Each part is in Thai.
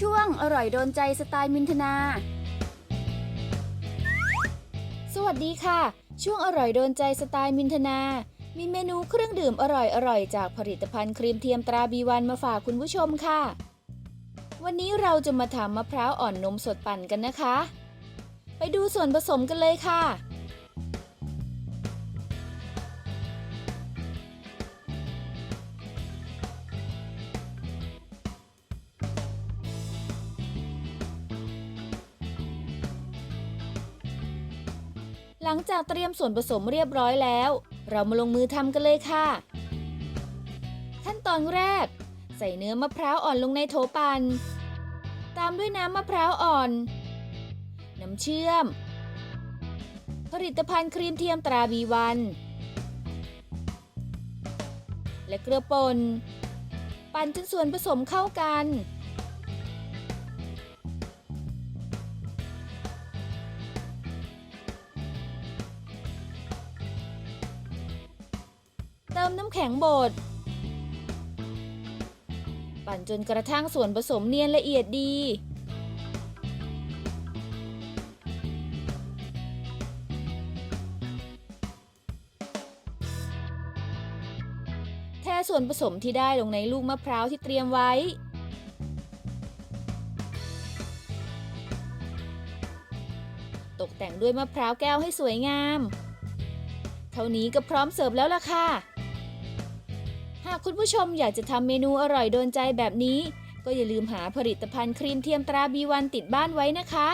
ช่วงอร่อยโดนใจสไตล์มินทนา สวัสดีค่ะ ช่วงอร่อยโดนใจสไตล์มินทนา มีเมนูเครื่องดื่มอร่อยๆจากผลิตภัณฑ์ครีมเทียมตราบีวันมาฝากคุณผู้ชมค่ะ วันนี้เราจะมาทำมะพร้าวอ่อนนมสดปั่นกันนะคะ ไปดูส่วนผสมกันเลยค่ะ หลังจากเตรียมส่วนผสมเรียบร้อยแล้ว เรามาลงมือทำกันเลยค่ะ ขั้นตอนแรก ใส่เนื้อมะพร้าวอ่อนลงในโถปั่นตามด้วยน้ำมะพร้าวอ่อน น้ำเชื่อม ผลิตภัณฑ์ครีมเทียมตราบีวัน และเกลือป่นปั่นจนส่วนผสมเข้ากัน เติมน้ำแข็งบด ปั่นจนกระทั่งส่วนผสมเนียนละเอียดดี แทส่วนผสมที่ได้ลงในลูกมะพร้าวที่เตรียมไว้ตกแต่งด้วยมะพร้าวแก้วให้สวยงาม ท่านี้ก็พร้อมเสิร์ฟแล้วล่ะค่ะ หากคุณผู้ชมอยากจะทำเมนูอร่อยโดนใจแบบนี้ ก็อย่าลืมหาผลิตภัณฑ์ครีมเทียมตราบีวันติดบ้านไว้นะคะ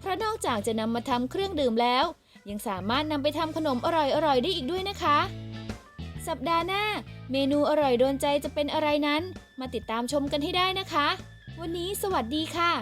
เพราะนอกจากจะนำมาทำเครื่องดื่มแล้ว ยังสามารถนำไปทำขนมอร่อยๆได้อีกด้วยนะคะ สัปดาห์หน้า เมนูอร่อยโดนใจจะเป็นอะไรนั้น มาติดตามชมกันให้ได้นะคะ วันนี้สวัสดีค่ะ